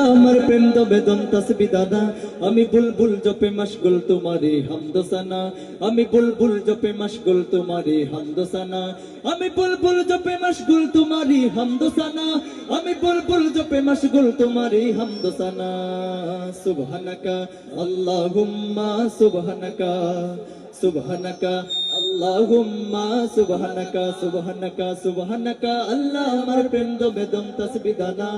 আমার প্রেম তো বেদন তসবি দাদা। আমি বুলবুল জপে মশগুল তোমারে হামদোসানা। আমি বুলবুল জপে মশগুল তোমারে হামদোসানা। আমি বুলবুল জপে মশগুল তোমারি হামদোসানা। আমি বুলবুল জপে মশগুল তোমারি হামদোসানা। সুবহানাকা, আল্লাহুম্মা সুবহানাকা। সুবহানাকা, আল্লাহুম্মা সুবহানাকা। সুবহানাকা সুবহানাকা। আল্লাহ আমার প্রেম তো বেদম তসবি দাদা।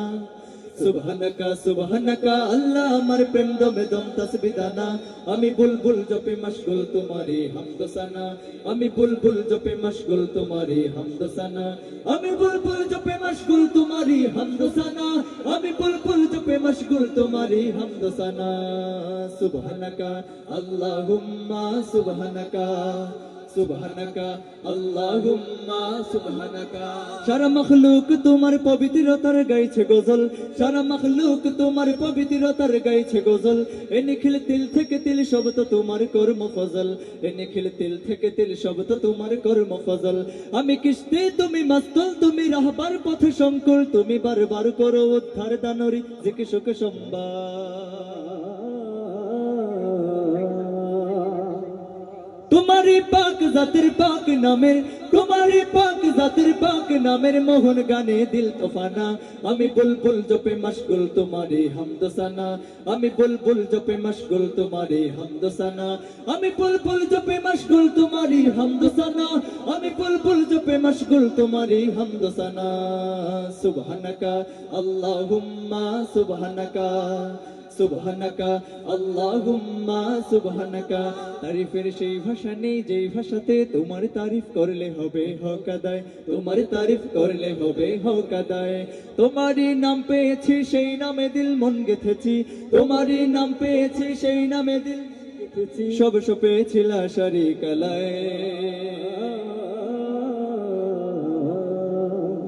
সুবহানাকা সুবহানাকা, আল্লাহ আমার প্রেম দমে দম তসবিদানা। আমি বুলবুল জপে মশগুল তোমারে হামদসানা। আমি বুলবুল জপে মশগুল তোমারে হামদসানা। আমি বুলবুল জপে মশগুল তোমারি হামদসানা। আমি বুলবুল জপে মশগুল তোমারি হামদসানা। সুবহানাকা, আল্লাহুম্মা সুবহানাকা। সুবহানাকা, আল্লাহুম্মা সুবহানাকা। সারা মখলুক তোমার পবিত্রতার গাইছে গজল। সারা মখলুক তোমার পবিত্রতার গাইছে গজল। এ নিখিল তিল থেকে তিল তো তোমার কর্ম ফজল এ নিখিল তিল থেকে তিল তো তোমার কর্ম ফজল আমি কিস্তি, তুমি মাস্তল, তুমি রাহবার পথে সংকুল। তুমি বারবার করো উদ্ধার দানরি জিকে সুখ সম্বা তোমারি পাক জাতির পাক নামের তোমারি পাক জাতির পাক নামের মোহন গানে দিল তোফানা। আমি বুলবুল জপে মশগুল তোমারে হামদসানা। আমি বুলবুল জপে মশগুল তোমারে হামদসানা। আমি বুলবুল জপে মশগুল তোমারি হামদসানা। আমি বুলবুল জপে মশগুল তোমারি হামদসানা। সুবহানাকা, আল্লাহুম্মা সুবহানাকা। সুবহানাকা, আল্লাহুম্মা সুবহানাকা। তারিফের সেই ভাষা নেই, যেই ভাষাতে তোমার তারিফ করলে হবে হক আদায় তোমার তারিফ করলে হবে হক আদায় তোমারই নাম পেয়েছি, সেই নামে দিল মন গেথেছি। তোমারই নাম পেয়েছি, সেই নামে দিল সব সপেছিল সারি কালায়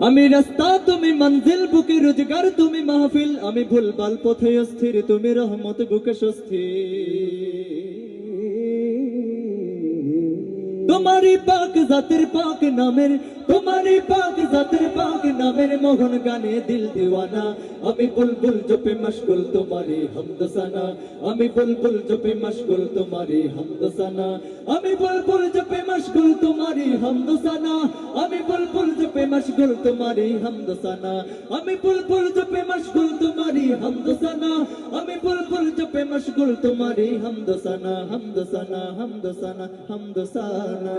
আমি রাস্তা তুমি মঞ্জিল, বুকে রোজগার তুমি মাহফিল। আমি ভুলবাল পথে অস্থির, তুমি রহমত, বুকে স্বস্তি। তোমারই পাক জাতির পাক নামের, তোমারই পাক জাতির পাক নামের মোহন গানে দিল দিওয়ানা। আমি বুলবুল জপে মশগুল তোমারি হামদসানা। আমি বুলবুল জপে মশগুল তোমারি হামদসানা। আমি বুলবুল জপে মশগুল তোমারি হামদসানা। আমি বুলবুল জপে মশগুল তোমারি হামদসানা। আমি বুলবুল জপে মশগুল তোমারি হামদসানা। আমি বুলবুল জপে মশগুল তোমারি হামদসানা হামদসানা হামদসানা হামদসানা